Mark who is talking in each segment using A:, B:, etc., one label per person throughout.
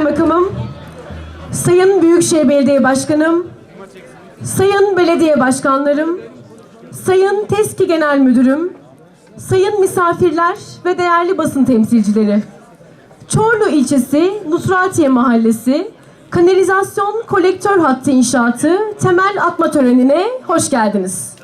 A: Kaymakamım, Sayın Büyükşehir Belediye Başkanım, Sayın Belediye Başkanlarım, Sayın TESKİ Genel Müdürüm, Sayın misafirler ve değerli basın temsilcileri. Çorlu ilçesi Nusratiye Mahallesi kanalizasyon kolektör hattı inşaatı temel atma törenine hoş geldiniz.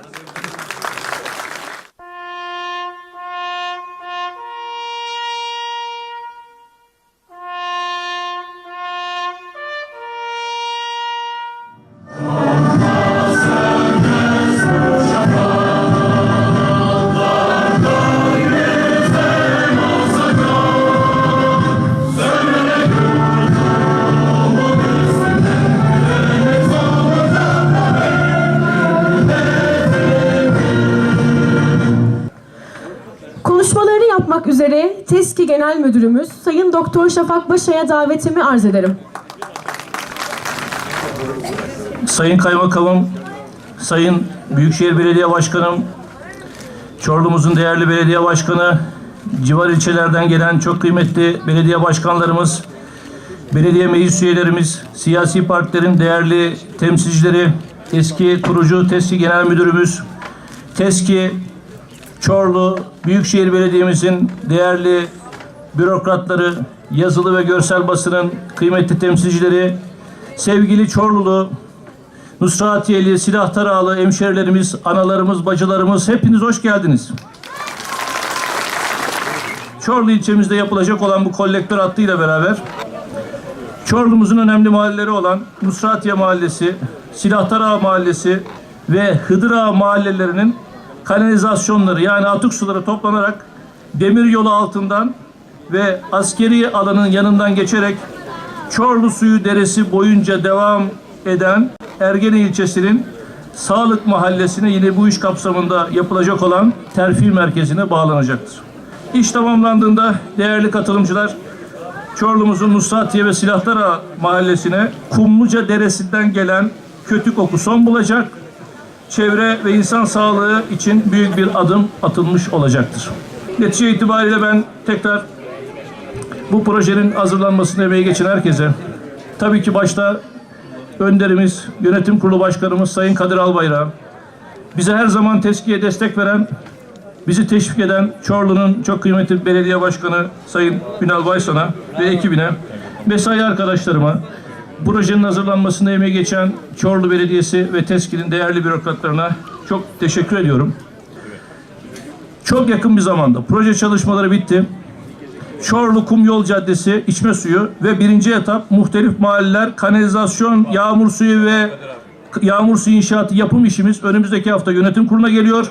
A: Genel Müdürümüz Sayın Doktor Şafak Başa'ya davetimi arz ederim.
B: Sayın Kaymakamım, Sayın Büyükşehir Belediye Başkanım, Çorlu'muzun değerli belediye başkanı, civar ilçelerden gelen çok kıymetli belediye başkanlarımız, belediye meclis üyelerimiz, siyasi partilerin değerli temsilcileri, eski kurucu TESKİ Genel Müdürümüz, TESKİ Çorlu Büyükşehir Belediye'mizin değerli bürokratları, yazılı ve görsel basının kıymetli temsilcileri, sevgili Çorlulu, Nusratiyeli, Silah Tarağlı hemşerilerimiz, analarımız, bacılarımız hepiniz hoş geldiniz. Çorlu ilçemizde yapılacak olan bu kolektör hattıyla beraber Çorlu'muzun önemli mahalleleri olan Nusratiye Mahallesi, Silah Tarağı Mahallesi ve Hıdır Ağa mahallelerinin kanalizasyonları yani atık suları toplanarak demir yolu altından ve askeri alanın yanından geçerek Çorlu Suyu Deresi boyunca devam eden Ergene ilçesinin Sağlık Mahallesi'ne yine bu iş kapsamında yapılacak olan terfi merkezine bağlanacaktır. İş tamamlandığında değerli katılımcılar Çorlu'muzun Nusratiye ve Silahtara mahallesine Kumluca Deresi'nden gelen kötü koku son bulacak. Çevre ve insan sağlığı için büyük bir adım atılmış olacaktır. Netice itibariyle ben tekrar bu projenin hazırlanmasını emeği geçen herkese, tabii ki başta önderimiz, yönetim kurulu başkanımız Sayın Kadir Albayrak'a, bize her zaman teskiye destek veren, bizi teşvik eden Çorlu'nun çok kıymetli belediye başkanı Sayın Ünal Baysan'a ve ekibine, mesai arkadaşlarıma, projenin hazırlanmasında emeği geçen Çorlu Belediyesi ve TESKİ'nin değerli bürokratlarına çok teşekkür ediyorum. Çok yakın bir zamanda proje çalışmaları bitti. Çorlu Kum Yol Caddesi içme suyu ve birinci etap muhtelif mahalleler kanalizasyon, yağmur suyu ve yağmur suyu inşaatı yapım işimiz önümüzdeki hafta yönetim kuruluna geliyor.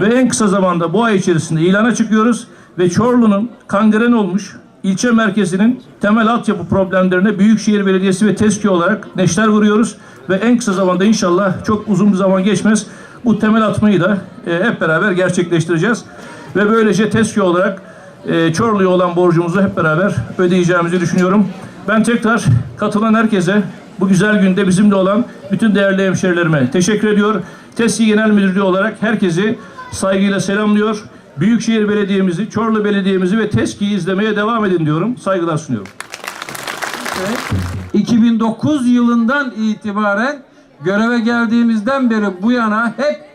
B: Ve en kısa zamanda bu ay içerisinde ilana çıkıyoruz ve Çorlu'nun kangren olmuş ilçe merkezinin temel altyapı problemlerine Büyükşehir Belediyesi ve TESKİ olarak neşter vuruyoruz. Ve en kısa zamanda inşallah çok uzun bir zaman geçmez bu temel atmayı da e, hep beraber gerçekleştireceğiz. Ve böylece TESKİ olarak e, Çorlu'ya olan borcumuzu hep beraber ödeyeceğimizi düşünüyorum. Ben tekrar katılan herkese bu güzel günde bizimle olan bütün değerli hemşerilerime teşekkür ediyor. TESKİ Genel Müdürlüğü olarak herkesi saygıyla selamlıyor. Büyükşehir Belediye'mizi, Çorlu Belediye'mizi ve TESKİ'yi izlemeye devam edin diyorum. Saygılar sunuyorum.
C: 2009 yılından itibaren göreve geldiğimizden beri bu yana hep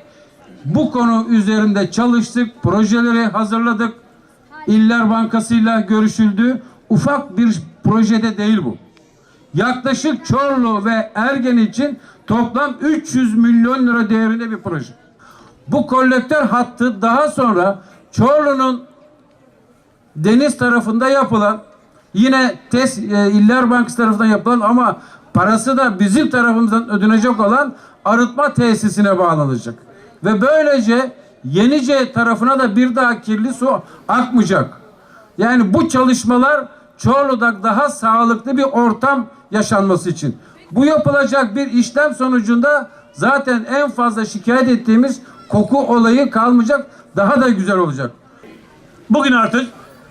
C: bu konu üzerinde çalıştık, projeleri hazırladık. İller Bankası'yla görüşüldü. Ufak bir projede değil bu. Yaklaşık Çorlu ve Ergen için toplam 300 milyon lira değerinde bir proje. Bu kolektör hattı daha sonra Çorlu'nun deniz tarafında yapılan yine TES e, İller Bankası tarafından yapılan ama parası da bizim tarafımızdan ödenecek olan arıtma tesisine bağlanacak. Ve böylece Yenice tarafına da bir daha kirli su akmayacak. Yani bu çalışmalar Çorlu'da daha sağlıklı bir ortam yaşanması için. Bu yapılacak bir işlem sonucunda zaten en fazla şikayet ettiğimiz koku olayı kalmayacak. Daha da güzel olacak.
D: Bugün artık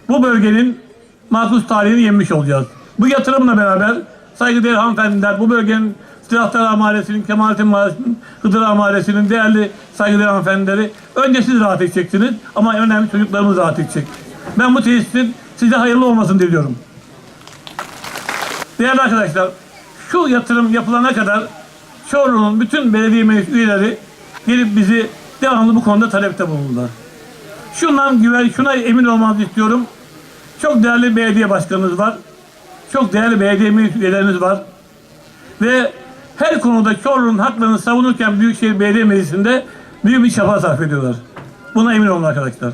D: bu bölgenin mahpus tarihini yenmiş olacağız. Bu yatırımla beraber saygıdeğer hanımefendiler bu bölgenin Silahtar Mahallesi'nin, Kemalettin Mahallesi'nin, Hıdır Mahallesi'nin değerli saygıdeğer hanımefendileri önce siz rahat edeceksiniz ama önemli çocuklarımız rahat edecek. Ben bu tesisin size hayırlı olmasını diliyorum. Değerli arkadaşlar, şu yatırım yapılana kadar Çorlu'nun bütün belediye meclis üyeleri gelip bizi devamlı bu konuda talepte bulundular. Şundan güven, şuna emin olmanızı istiyorum. Çok değerli belediye başkanımız var. Çok değerli belediye meclis üyelerimiz var. Ve her konuda Çorlu'nun haklarını savunurken Büyükşehir Belediye Meclisi'nde büyük bir çaba sarf ediyorlar. Buna emin olun arkadaşlar.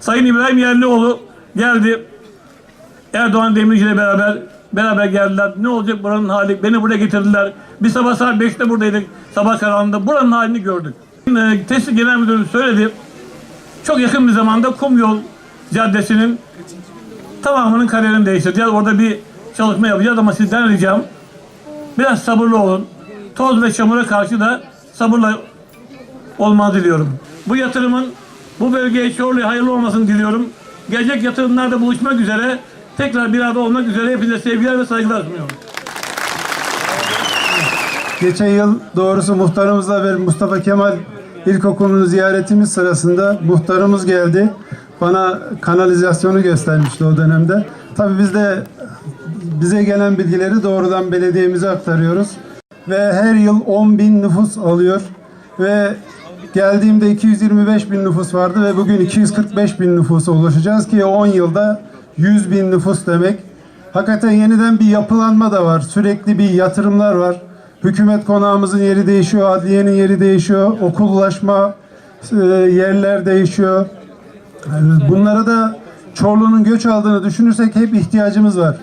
D: Sayın İbrahim Yerlioğlu geldi. Erdoğan Demirci ile beraber beraber geldiler. Ne olacak buranın hali? Beni buraya getirdiler. Biz sabah saat 5'te buradaydık. Sabah karanlığında. Buranın halini gördük. Ee, Tesis Genel Müdürü söyledi. Çok yakın bir zamanda Kum Yol Caddesi'nin tamamının kaderini değiştireceğiz. Orada bir çalışma yapacağız ama sizden ricam biraz sabırlı olun. Toz ve çamura karşı da sabırla olmanızı diliyorum. Bu yatırımın bu bölgeye Çorlu'ya hayırlı olmasını diliyorum. Gelecek yatırımlarda buluşmak üzere tekrar bir arada olmak üzere hepinize sevgiler ve saygılar sunuyorum.
E: Geçen yıl doğrusu muhtarımızla ve Mustafa Kemal İlkokulu'nu ziyaretimiz sırasında muhtarımız geldi. Bana kanalizasyonu göstermişti o dönemde. Tabii biz de bize gelen bilgileri doğrudan belediyemize aktarıyoruz. Ve her yıl 10 bin nüfus alıyor. Ve geldiğimde 225 bin nüfus vardı ve bugün 245 bin nüfusa ulaşacağız ki 10 yılda 100 bin nüfus demek. Hakikaten yeniden bir yapılanma da var. Sürekli bir yatırımlar var. Hükümet konağımızın yeri değişiyor, adliyenin yeri değişiyor, okullaşma e, yerler değişiyor. Bunlara da Çorlu'nun göç aldığını düşünürsek hep ihtiyacımız var.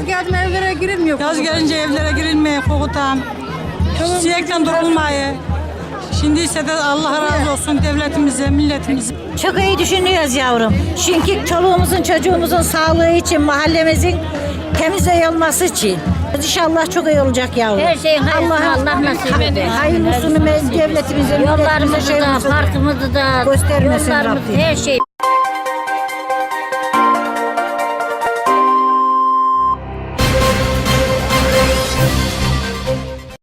F: Yaz geldi evlere girilmiyor.
G: Yaz gelince evlere girilmeye kokutan, çiçekten durulmayı. Şimdi ise de Allah razı olsun devletimize, milletimize.
H: Çok iyi düşünüyoruz yavrum. Çünkü çoluğumuzun çocuğumuzun sağlığı için mahallemizin temiz olması için. İnşallah çok iyi olacak yavrum.
I: Her şeyin hayırlısını Allah nasip eder.
H: Hayırlısını devletimize, milletimize,
I: Yollarımızı da,
H: şehrimize
I: parkımızı da,
H: göstermesin Rabbim.
I: her şey.